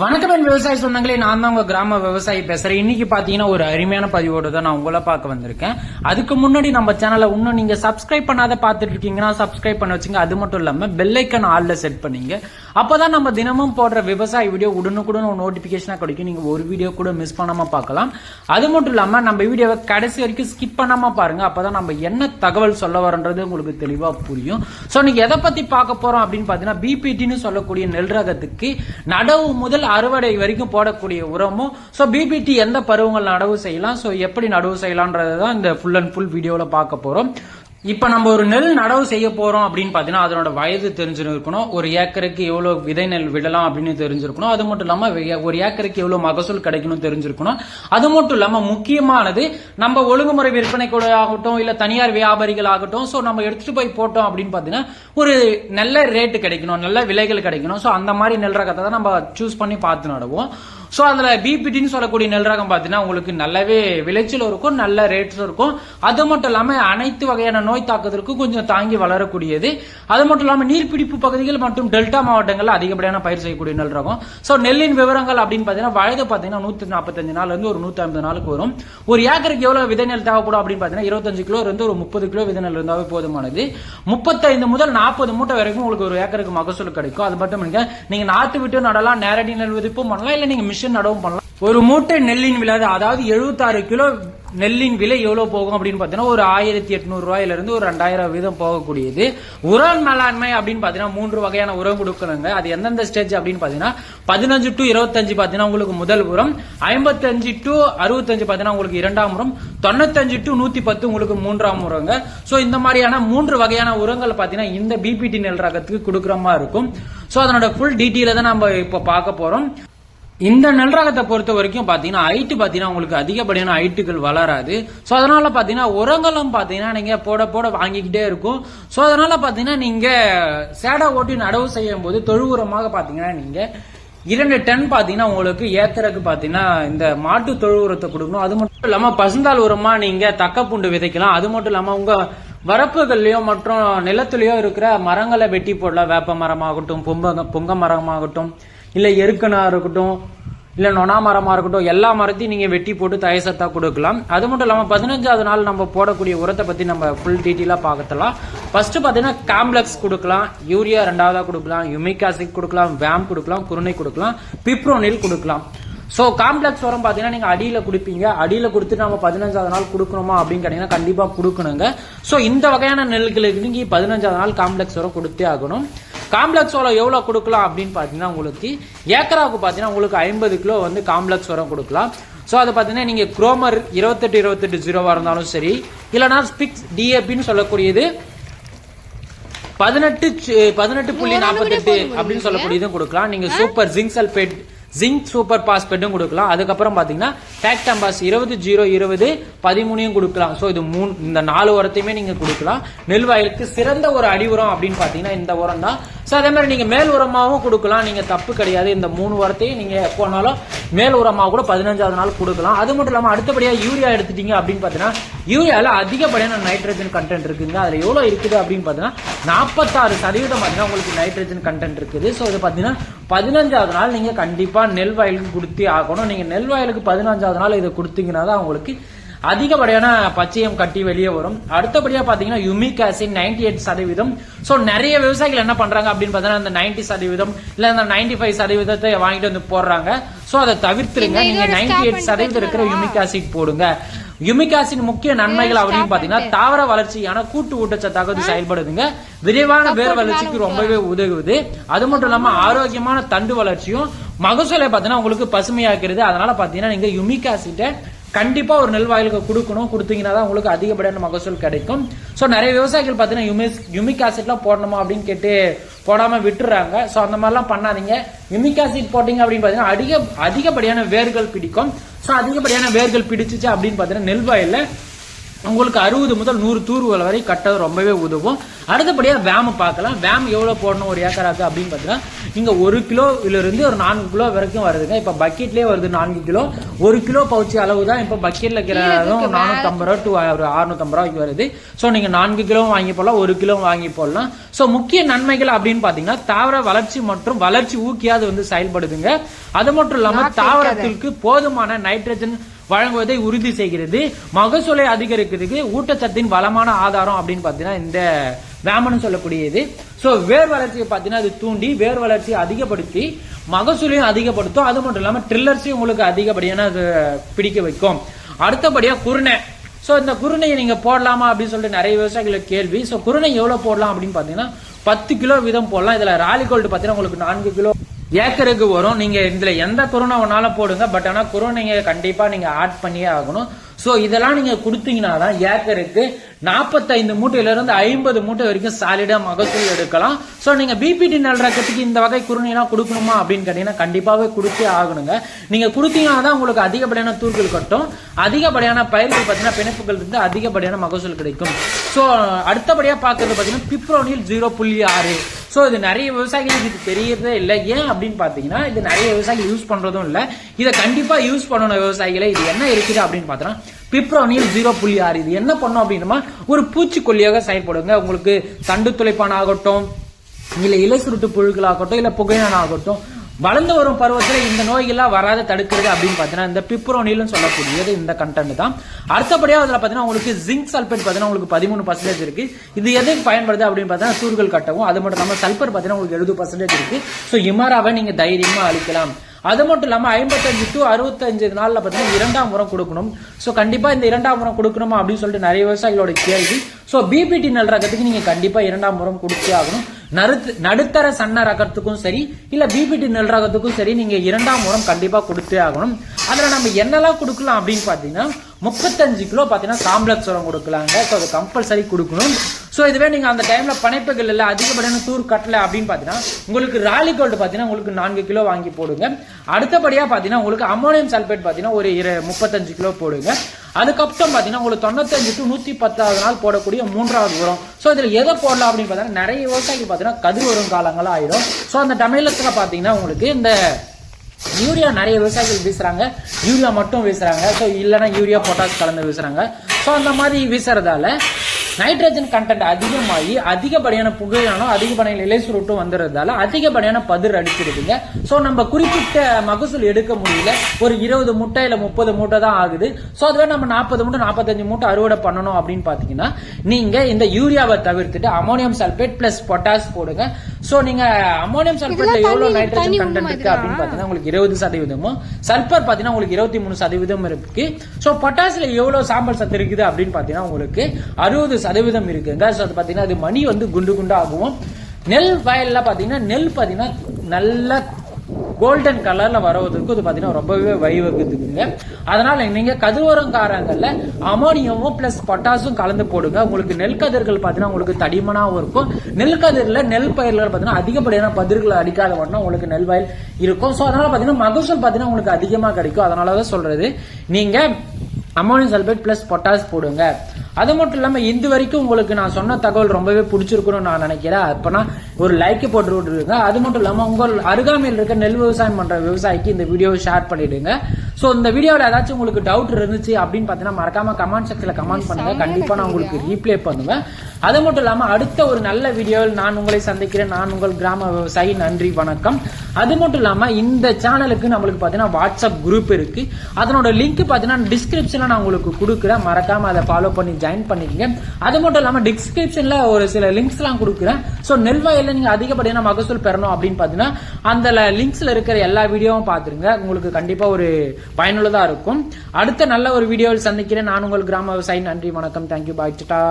வணக்கம் என் விவசாய சொந்தங்களே நான் தான் உங்க கிராம விவசாயி பேசுறேன். இன்னைக்கு பாத்தீங்கன்னா ஒரு அருமையான பதிவோடு தான் நான் உங்களை பார்க்க வந்திருக்கேன். அதுக்கு முன்னாடி நம்ம சேனலை இன்னும் நீங்க சப்ஸ்கிரைப் பண்ணாத பாத்துட்டு இருக்கீங்கன்னா சப்ஸ்கிரைப் பண்ண வச்சுங்க. அது மட்டும் இல்லாம பெல்லைக்கன் ஆல்ல செட் பண்ணீங்க. அப்பதான் நம்ம தினமும் போடுற விவசாய வீடியோ உடனுக்குடன் நோட்டிபிகேஷனா கிடைக்கும். நீங்க ஒரு வீடியோ கூட மிஸ் பண்ணாம பார்க்கலாம். அது மட்டும் இல்லாம நம்ம வீடியோவை கடைசி வரைக்கும் ஸ்கிப் பண்ணாம பாருங்க. அப்பதான் நம்ம என்ன தகவல் சொல்ல வரன்றது உங்களுக்கு தெளிவா புரியும். சோ நீங்க எதை பத்தி பார்க்க போறோம் அப்படின்னு பாத்தீங்கன்னா பிபிடின்னு சொல்லக்கூடிய நெல் ரகத்துக்கு நடவு முதல் அறுவடை வரைக்கும் போடக்கூடிய உரமும் ஸோ பிபிடி எந்த பருவங்கள் நடவு செய்யலாம் ஸோ எப்படி நடவு செய்யலாம்ன்றது தான் இந்த ஃபுல் அண்ட் ஃபுல் வீடியோவில் பார்க்க போகிறோம் இப்போ நம்ம ஒரு நெல் நடவு செய்ய போகிறோம் அப்படின்னு பார்த்தீங்கன்னா அதனோட வயது தெரிஞ்சிருக்கணும். ஒரு ஏக்கருக்கு எவ்வளோ விதை நெல் விடலாம் அப்படின்னு தெரிஞ்சிருக்கணும். அது மட்டும் இல்லாமல் ஒரு ஏக்கருக்கு எவ்வளோ மகசூல் கிடைக்கணும் தெரிஞ்சிருக்கணும். அது மட்டும் இல்லாமல் முக்கியமானது நம்ம ஒழுங்குமுறை விற்பனை கூட ஆகட்டும் இல்லை தனியார் வியாபாரிகள் ஆகட்டும் ஸோ நம்ம எடுத்துகிட்டு போய் போட்டோம் அப்படின்னு பார்த்தீங்கன்னா ஒரு நல்ல ரேட்டு கிடைக்கணும் நல்ல விலைகள் கிடைக்கணும். ஸோ அந்த மாதிரி நெல் ரகத்தை தான் நம்ம சூஸ் பண்ணி பார்த்து நடுவோம். ஸோ அதில் பிபிடின்னு சொல்லக்கூடிய நெல் ரகம் பார்த்தீங்கன்னா உங்களுக்கு நல்லாவே விளைச்சலும் இருக்கும் நல்ல ரேட்ஸும் இருக்கும். அது மட்டும் இல்லாமல் அனைத்து வகையான நோய் தாக்குதலுக்கும் கொஞ்சம் தாங்கி வளரக்கூடியது. அது மட்டும் இல்லாமல் நீர்பிடிப்பு பகுதிகள் மற்றும் டெல்டா மாவட்டங்களில் அதிகப்படியான பயிர் செய்யக்கூடிய நெல் ரகம் ஸோ நெல்லின் விவரங்கள் அப்படின்னு பார்த்தீங்கன்னா வயது பார்த்தீங்கன்னா நூற்றி நாற்பத்தஞ்சு நாள்லேருந்து ஒரு நூற்றி ஐம்பது நாளுக்கு வரும். ஒரு ஏக்கருக்கு எவ்வளோ விதை நெல் தேவைப்படும் அப்படின்னு பார்த்தீங்கன்னா இருபத்தஞ்சு கிலோ இருந்து ஒரு முப்பது கிலோ விதை நெல் இருந்தாவே போதுமானது. முப்பத்தைந்து முதல் நாற்பது மூட்டை வரைக்கும் உங்களுக்கு ஒரு ஏக்கருக்கு மகசூல் கிடைக்கும். அது மட்டும் இல்லைங்க நீங்கள் நாட்டு விட்டு நடலாம் நேரடி நெல் விதிப்பும் பண்ணலாம் இல்லை நீங்கள் மிஷின் நடவும் பண்ணலாம். ஒரு மூட்டை நெல்லின் விலை அதாவது 76 கிலோ நெல்லின் விலை எவ்வளவு போகும் அப்படின்னு பார்த்தீங்கன்னா ஒரு ஆயிரத்தி எட்நூறு ரூபாயில இருந்து ஒரு ரெண்டாயிரம் வீதம் போகக்கூடியது. உரம் மேலாண்மை அப்படின்னு பார்த்தீங்கன்னா மூன்று வகையான உரம் கொடுக்கணுங்க. அது எந்தெந்த ஸ்டேஜ் அப்படின்னு பார்த்தீங்கன்னா பதினஞ்சு டு இருபத்தஞ்சு பார்த்தீங்கன்னா உங்களுக்கு முதல் உரம் ஐம்பத்தஞ்சு டு அறுபத்தஞ்சு பார்த்தீங்கன்னா உங்களுக்கு இரண்டாம் உரம் தொண்ணூத்தஞ்சு டு நூத்தி பத்து உங்களுக்கு மூன்றாம் உரங்க. ஸோ இந்த மாதிரியான மூன்று வகையான உரங்கள் பார்த்தீங்கன்னா இந்த பிபிடி நெல் ரகத்துக்கு கொடுக்குற மாதிரி இருக்கும். ஸோ அதனோட ஃபுல் டீட்டெயில தான் நம்ம இப்போ பார்க்க போறோம். இந்த நெல் ரகத்தை பொறுத்த வரைக்கும் பார்த்தீங்கன்னா ஹைட்டு பார்த்தீங்கன்னா உங்களுக்கு அதிகப்படியான ஹைட்டுகள் வளராது. ஸோ அதனால் பார்த்தீங்கன்னா உரங்களும் பார்த்தீங்கன்னா நீங்கள் போட போட வாங்கிக்கிட்டே இருக்கும். ஸோ அதனால் பார்த்தீங்கன்னா நீங்கள் சேடை ஓட்டி நடவு செய்யும் போது தொழு உரமாக பார்த்தீங்கன்னா நீங்கள் இரண்டு டன் பார்த்தீங்கன்னா உங்களுக்கு ஏக்கருக்கு பார்த்தீங்கன்னா இந்த மாட்டு தொழு உரத்தை கொடுக்கணும். அது மட்டும் இல்லாமல் பசுந்தால் உரமாக நீங்கள் தக்கப்பூண்டு விதைக்கலாம். அது மட்டும் இல்லாமல் உங்கள் வரப்புகள்லையோ மற்றும் நிலத்துலையோ இருக்கிற மரங்களை வெட்டி போடலாம். வேப்ப மரமாகட்டும் பொங்க பொங்க மரமாகட்டும். இல்லை எருக்கனா இருக்கட்டும் இல்லை நொனா மரமாக இருக்கட்டும் எல்லா மரத்தையும் நீங்கள் வெட்டி போட்டு தயசத்தாக கொடுக்கலாம். அது மட்டும் இல்லாமல் பதினஞ்சாவது நாள் நம்ம போடக்கூடிய உரத்தை பற்றி நம்ம ஃபுல் டீட்டெயிலாக பார்க்கலாம் ஃபஸ்ட்டு பார்த்தீங்கன்னா காம்ப்ளெக்ஸ் கொடுக்கலாம் யூரியா ரெண்டாவதாக கொடுக்கலாம் யுமிக் ஆசிட் கொடுக்கலாம் வேம் கொடுக்கலாம் குருணை கொடுக்கலாம் பிப்ரோனில் கொடுக்கலாம். ஸோ காம்ப்ளெக்ஸ் உரம் பார்த்தீங்கன்னா நீங்கள் அடியில் கொடுப்பீங்க. அடியில் கொடுத்து நம்ம பதினஞ்சாவது நாள் கொடுக்கணுமா அப்படின்னு கேட்டிங்கன்னா கண்டிப்பாக கொடுக்கணுங்க. ஸோ இந்த வகையான நெல்களுக்கு நீங்கள் பதினஞ்சாவது நாள் காம்ப்ளெக்ஸ் உரம் கொடுத்தே ஆகணும். காம்ப்ளெக்ஸ் உரம் எவ்வளோ கொடுக்கலாம் அப்படின்னு பார்த்தீங்கன்னா உங்களுக்கு ஏக்கராவுக்கு பார்த்தீங்கன்னா உங்களுக்கு ஐம்பது கிலோ வந்து காம்ப்ளெக்ஸ் உரம் கொடுக்கலாம். ஸோ அது பார்த்தீங்கன்னா நீங்கள் குரோமர் இருபத்தெட்டு இருபத்தெட்டு ஜீரோவாக இருந்தாலும் சரி இல்லைனா ஸ்பிக்ஸ் டிஏபின்னு சொல்லக்கூடியது பதினெட்டு பதினெட்டு புள்ளி நாற்பத்தெட்டு அப்படின்னு சொல்லக்கூடியதும் கொடுக்கலாம். நீங்க super zinc sulphate zinc super பாஸ்பேட்டும் கொடுக்கலாம். அதுக்கப்புறம் பாத்தீங்கன்னா டேக்டம்பாஸ் இருபது ஜீரோ இருபது பதிமூணையும் கொடுக்கலாம். ஸோ இது மூணு இந்த நாலு உரத்தையுமே நீங்க கொடுக்கலாம். நெல் வயலுக்கு சிறந்த ஒரு அடி உரம் அப்படின்னு பாத்தீங்கன்னா இந்த உரம் தான் ஸோ அதே மாதிரி நீங்கள் மேல் உரமாகவும் கொடுக்கலாம். நீங்கள் தப்பு கிடையாது. இந்த மூணு உரத்தையும் நீங்கள் எப்போனாலும் மேல் உரமாக கூட பதினஞ்சாவது நாள் கொடுக்கலாம். அது மட்டும் இல்லாமல் அடுத்தபடியாக யூரியா எடுத்துட்டீங்க அப்படின்னு பார்த்தீங்கன்னா யூரியாவில் அதிகப்படியான நைட்ரஜன் கண்டென்ட் இருக்குங்க. அதில் எவ்வளோ இருக்குது அப்படின்னு பார்த்தீங்கன்னா நாற்பத்தாறு சதவீதம் பார்த்தீங்கன்னா உங்களுக்கு நைட்ரஜன் கண்டென்ட் இருக்குது. ஸோ இது பார்த்தீங்கன்னா பதினஞ்சாவது நாள் நீங்கள் கண்டிப்பாக நெல் வயலுக்கு கொடுத்தே ஆகணும். நீங்கள் நெல் வயலுக்கு பதினஞ்சாவது நாள் இதை கொடுத்தீங்கன்னா தான் உங்களுக்கு அதிகப்படியான பச்சையம் கட்டி வெளியே வரும். அடுத்தபடியா பாத்தீங்கன்னா யுமிக் ஆசிட் 98% எயிட் சதவீதம். ஸோ நிறைய விவசாயிகள் என்ன பண்றாங்க அப்படின்னு பார்த்தீங்கன்னா அந்த 90% சதவீதம் இல்ல அந்த 95% ஃபைவ் சதவீதத்தை வாங்கிட்டு வந்து போடுறாங்க. ஸோ அதை தவிர்த்துருங்க. நீங்க இதோட 98% stop எயிட் சதவீதம் இருக்கிற யுமிக் ஆசிட் போடுங்க. யுமிக் ஆசிட் முக்கிய நன்மைகள் அப்படின்னு பாத்தீங்கன்னா தாவர வளர்ச்சியான கூட்டு ஊட்டச்சத்தாக இது செயல்படுதுங்க. விரைவான வேர் வளர்ச்சிக்கு ரொம்பவே உதவுது. அது மட்டும் இல்லாம ஆரோக்கியமான தண்டு வளர்ச்சியும் மகசூலை பாத்தீங்கன்னா உங்களுக்கு பசுமையாக்குறது. அதனால பாத்தீங்கன்னா நீங்க யுமிக் ஆசிட்டை கண்டிப்பாக ஒரு நெல்வாயிலுக்கு கொடுக்கணும். கொடுத்தீங்கன்னா தான் உங்களுக்கு அதிகப்படியான மகசூல் கிடைக்கும். ஸோ நிறைய விவசாயிகள் பார்த்தீங்கன்னா யுமிஸ் யுமிக் ஆசிட்லாம் போடணுமா அப்படின்னு கேட்டு போடாமல் விட்டுறாங்க. ஸோ அந்த மாதிரிலாம் பண்ணாதீங்க. யுமிக் ஆசிட் போட்டிங்க அப்படின்னு பார்த்தீங்கன்னா அதிக அதிகப்படியான வேர்கள் பிடிக்கும். ஸோ அதிகப்படியான வேர்கள் பிடிச்சிச்சு அப்படின்னு பார்த்தீங்கன்னா நெல்வாயில் உங்களுக்கு அறுபது முதல் நூறு தூர்வல் வரை கட்டது ரொம்பவே உதவும். அடுத்தபடியாக வேம் பார்க்கலாம். வேம் எவ்வளோ போடணும்? ஒரு ஏக்கராக்கு அப்படின்னு பார்த்தீங்கன்னா இங்க ஒரு கிலோல இருந்து ஒரு நான்கு கிலோ வரைக்கும் வருதுங்க. இப்ப பக்கெட்லயே வருது நான்கு கிலோ. ஒரு கிலோ பவுச்சு அளவு தான் இப்ப பக்கெட்ல இருக்கிறதும் நானூத்தம்பது ரூபா டு ஒரு அறுநூத்தம்பது ரூபாய்க்கு வருது. சோ நீங்க நான்கு கிலோ வாங்கி போடலாம் ஒரு கிலோ வாங்கி போடலாம். சோ முக்கிய நன்மைகள் அப்படின்னு பாத்தீங்கன்னா தாவர வளர்ச்சி மற்றும் வளர்ச்சி ஊக்கியாது வந்து செயல்படுதுங்க. அது மட்டும் இல்லாம தாவரத்திற்கு போதுமான நைட்ரஜன் வழங்குவதை உறுதி செய்கிறது. மகசூலை அதிகரிக்கிறதுக்கு ஊட்டச்சத்தின் வளமான ஆதாரம் அப்படின்னு பாத்தீங்கன்னா இந்த வேமன்னு சொல்லக்கூடியது. ஸோ வேர் வளர்ச்சியை பார்த்தீங்கன்னா அது தூண்டி வேர் வளர்ச்சியை அதிகப்படுத்தி மகசூலையும் அதிகப்படுத்தும். அது மட்டும் இல்லாமல் ட்ரில்லர்ஸையும் உங்களுக்கு அதிகப்படியான அது பிடிக்க வைக்கும். அடுத்தபடியாக குருணை. ஸோ இந்த குருணையை நீங்கள் போடலாமா அப்படின்னு சொல்லிட்டு நிறைய விவசாயிகளுக்கு கேள்வி. ஸோ குருணை எவ்வளோ போடலாம் அப்படின்னு பார்த்தீங்கன்னா பத்து கிலோ வீதம் போடலாம். இதில் ராலி கோல்டு பார்த்தீங்கன்னா உங்களுக்கு நான்கு கிலோ ஏக்கருக்கு வரும். நீங்கள் இதில் எந்த குருணை வேணாலும் போடுங்க. பட் ஆனால் குருணைங்க கண்டிப்பாக நீங்கள் ஆட் பண்ணியே ஆகணும். ஸோ இதெல்லாம் நீங்கள் கொடுத்தீங்கன்னா தான் ஏக்கருக்கு நாற்பத்தைந்து மூட்டையிலிருந்து ஐம்பது மூட்டை வரைக்கும் சாலிடாக மகசூல் எடுக்கலாம். ஸோ நீங்கள் பிபிடி நல் ரகத்துக்கு இந்த வகை குருணை எல்லாம் கொடுக்கணுமா அப்படின்னு கேட்டீங்கன்னா கண்டிப்பாகவே கொடுத்தே ஆகணுங்க. நீங்கள் கொடுத்தீங்கன்னா தான் உங்களுக்கு அதிகப்படியான தூர்கள் கட்டும். அதிகப்படியான பயிர்கள் பார்த்தீங்கன்னா பிணைப்புகள் இருந்து அதிகப்படியான மகசூல் கிடைக்கும். ஸோ அடுத்தபடியாக பார்க்கறது பார்த்தீங்கன்னா பிப்ரோனில் ஜீரோ புள்ளி ஆறு. ஸோ இது நிறைய விவசாயிகளுக்கு இது தெரியறதே இல்லை. ஏன் அப்படின்னு பார்த்தீங்கன்னா இது நிறைய விவசாயிகள் யூஸ் பண்ணுறதும் இல்லை. இதை கண்டிப்பாக யூஸ் பண்ணணும் விவசாயிகளை. இது என்ன இருக்குது அப்படின்னு பார்த்தோம்னா பிப்ரோனில் ஜீரோ புள்ளி ஆறு. இது என்ன பண்ணும் அப்படின்னா ஒரு பூச்சிக்கொல்லியாக செயல்படுங்க. உங்களுக்கு தண்டு துளைப்பான் ஆகட்டும் இல்லை இலை சுருட்டு புழுக்கள் ஆகட்டும் புகையான ஆகட்டும் வளர்ந்து வரும் பருவத்தில் இந்த நோய்கள்லாம் வராத தடுக்கிறது அப்படின்னு பார்த்தீங்கன்னா இந்த பிப்ரோனிலும் சொல்லக்கூடியது இந்த கண்டென்ட் தான். அடுத்தபடியாக அதில் பார்த்தீங்கன்னா உங்களுக்கு ஜிங்க் சல்பேட் பார்த்தீங்கன்னா உங்களுக்கு பதிமூணு பர்சன்டேஜ் இருக்கு. இது எதுக்கு பயன்படுது அப்படின்னு பார்த்தீங்கன்னா சூர்கள் கட்டவும். அது மட்டும் இல்லாமல் சல்பர் பார்த்தீங்கன்னா உங்களுக்கு எழுபது பர்சன்டேஜ் இருக்கு. ஸோ இமாராவை நீங்கள் தைரியமாக அளிக்கலாம் அது மட்டும் இல்லாமல் ஐம்பத்தஞ்சு டு அறுபத்தஞ்சு நாளில் பார்த்தீங்கன்னா இரண்டாம் முறை கொடுக்கணும். ஸோ கண்டிப்பாக இந்த இரண்டாம் முறை கொடுக்கணுமா அப்படின்னு சொல்லிட்டு நிறைய விவசாயிகளோட கேள்வி. ஸோ பிபிடி நல் ரகத்துக்கு கண்டிப்பாக இரண்டாம் முறம் கொடுத்தே ஆகணும். நடுத்து நடுத்தர சன்ன ரகத்துக்கும் சரி இல்ல பிபிடி நெல் ரகத்துக்கும் சரி நீங்க இரண்டாம் முறம் கண்டிப்பா கொடுத்தே ஆகணும். அதுல நம்ம என்னெல்லாம் கொடுக்கலாம் அப்படின்னு பாத்தீங்கன்னா முப்பத்தஞ்சு கிலோ பார்த்தீங்கன்னா காம்ப்ளெக்ஸ் உரம் கொடுக்கலாங்க. ஸோ அது கம்பல்சரி கொடுக்கணும். ஸோ இதுவே நீங்கள் அந்த டைமில் பனைப்புகள் இல்லை அதிகப்படியான தூர் கட்டலை அப்படின்னு பார்த்தீங்கன்னா உங்களுக்கு ராலி கோல்டு பார்த்தீங்கன்னா உங்களுக்கு நான்கு கிலோ வாங்கி போடுங்க. அடுத்தபடியாக பார்த்தீங்கன்னா உங்களுக்கு அமோனியம் சல்பேட் பார்த்தீங்கன்னா ஒரு இரு- முப்பத்தஞ்சு கிலோ போடுங்க. அதுக்கப்புறம் பார்த்தீங்கன்னா உங்களுக்கு தொண்ணூத்தஞ்சு டு நூற்றி பத்தாவது நாள் போடக்கூடிய மூன்றாவது உரம். ஸோ இதில் எதை போடலாம் அப்படின்னு பார்த்தீங்கன்னா நிறைய விவசாயிகள் பார்த்தீங்கன்னா கதிர் வரும் காலங்களாக ஆயிடும். ஸோ அந்த தமிழகத்துல பார்த்தீங்கன்னா உங்களுக்கு இந்த யூரியா நிறைய விவசாயிகள் வீசுறாங்க. யூரியா மட்டும் வீசுறாங்க. ஸோ இல்லைன்னா யூரியா பொட்டாஸ் கலந்து வீசுறாங்க. ஸோ அந்த மாதிரி வீசுறதால நைட்ரஜன் கண்டென்ட் அதிகமாகி அதிகப்படியான புகையானோ அதிகப்படியான இலை சுருட்டும் வந்துடுறதால அதிகப்படியான பதிர் அடிச்சிருக்குங்க ஸோ நம்ம குறிப்பிட்ட மகசூல் எடுக்க முடியல. ஒரு இருபது மூட்டை இல்லை முப்பது மூட்டை தான் ஆகுது. ஸோ அதுவே நம்ம நாற்பது மூட்டை நாற்பத்தஞ்சு மூட்டை அறுவடை பண்ணணும் அப்படின்னு பார்த்தீங்கன்னா நீங்கள் இந்த யூரியாவை தவிர்த்துட்டு அமோனியம் சல்பேட் ப்ளஸ் பொட்டாஸ் போடுங்க. ஸோ நீங்க அமோனியம் சல்பேட்ல எவ்வளவு நைட்ரஜன் கண்டென்ட் இருக்கு அப்படின்னு பாத்தீங்கன்னா உங்களுக்கு இருபது சதவீதமும் சல்பர் பாத்தீங்கன்னா உங்களுக்கு இருபத்தி மூணு சதவீதம் இருக்கு. ஸோ பொட்டாஸ்ல எவ்வளவு சாம்பல் சத்து இருக்குது அப்படின்னு பாத்தீங்கன்னா உங்களுக்கு அறுபது சதவீதம் இருக்குங்க. ஸோ அது பாத்தீங்கன்னா அது மணி வந்து குண்டு குண்டா ஆகும். நெல் வயல்ல பாத்தீங்கன்னா நெல் பாத்தீங்கன்னா நல்ல கோல்டன் கலர்ல வரவதற்கு இது பாத்தீங்கன்னா ரொம்பவே வழிவகுக்குதுங்க. அதனால நீங்க கதிரோரங்காரங்கள்ல அமோனியமும் பிளஸ் பொட்டாசும் கலந்து போடுங்க. உங்களுக்கு நெல் கதிர்கள் பாத்தீங்கன்னா உங்களுக்கு தடிமனாவும் இருக்கும். நெல் கதிர்ல நெல் பயிர்கள் பாத்தீங்கன்னா அதிகப்படியான பதிர்கள் அடிக்காத உடனே உங்களுக்கு நெல் வயல் இருக்கும். சோ அதனால பாத்தீங்கன்னா மகசூல் பாத்தீங்கன்னா உங்களுக்கு அதிகமா கிடைக்கும். அதனாலதான் சொல்றது. நீங்க அமோனியம் சல்பேட் பிளஸ் பொட்டாஸ் போடுங்க. அது மட்டும் இல்லாமல் இது வரைக்கும் உங்களுக்கு நான் சொன்ன தகவல் ரொம்பவே பிடிச்சிருக்கணும்னு நான் நினைக்கிறேன். அப்போனா ஒரு லைக் போட்டு விட்டுருங்க. அது மட்டும் இல்லாமல் உங்கள் அருகாமையில் இருக்க நெல் விவசாயம் பண்ணுற விவசாயிக்கு இந்த வீடியோவை ஷேர் பண்ணிவிடுங்க சோ இந்த வீடியோல ஏதாச்சும் உங்களுக்கு டவுட் இருந்துச்சு அப்படின்னு பாத்தீங்கன்னா மறக்காம கமெண்ட் செக்ஷன்ல கமெண்ட் பண்ணுங்க. கண்டிப்பா நான் உங்களுக்கு ரீப்ளே பண்ணுவேன். அது மட்டும் இல்லாம அடுத்த ஒரு நல்ல வீடியோவில் நான் உங்களை சந்திக்கிறேன். நான் உங்கள் கிராம விவசாயி. நன்றி வணக்கம். அது மட்டும் இல்லாம இந்த சேனலுக்கு நம்மளுக்கு பாத்தீங்கன்னா வாட்ஸ்அப் குரூப் இருக்கு. அதனோட லிங்க் பாத்தீங்கன்னா டிஸ்கிரிப்ஷன்ல நான் உங்களுக்கு கொடுக்குறேன். மறக்காம அதை ஃபாலோ பண்ணி ஜாயின் பண்ணிக்கங்க. அது மட்டும் இல்லாம டிஸ்கிரிப்ஷன்ல ஒரு சில லிங்க்ஸ் எல்லாம் கொடுக்குறேன். சோ நெல் வயல்ல நீங்க அதிகப்படியான மகசூல் பெறணும் அப்படின்னு பாத்தீங்கன்னா அந்த லிங்க்ஸ்ல இருக்கிற எல்லா வீடியோவும் பாத்துருங்க உங்களுக்கு கண்டிப்பா ஒரு பயனுள்ளதா இருக்கும். அடுத்த நல்ல ஒரு வீடியோவில் சந்திக்கிறேன். நான் உங்கள் கிராம விவசாயி நன்றி வணக்கம். Thank you bye Tata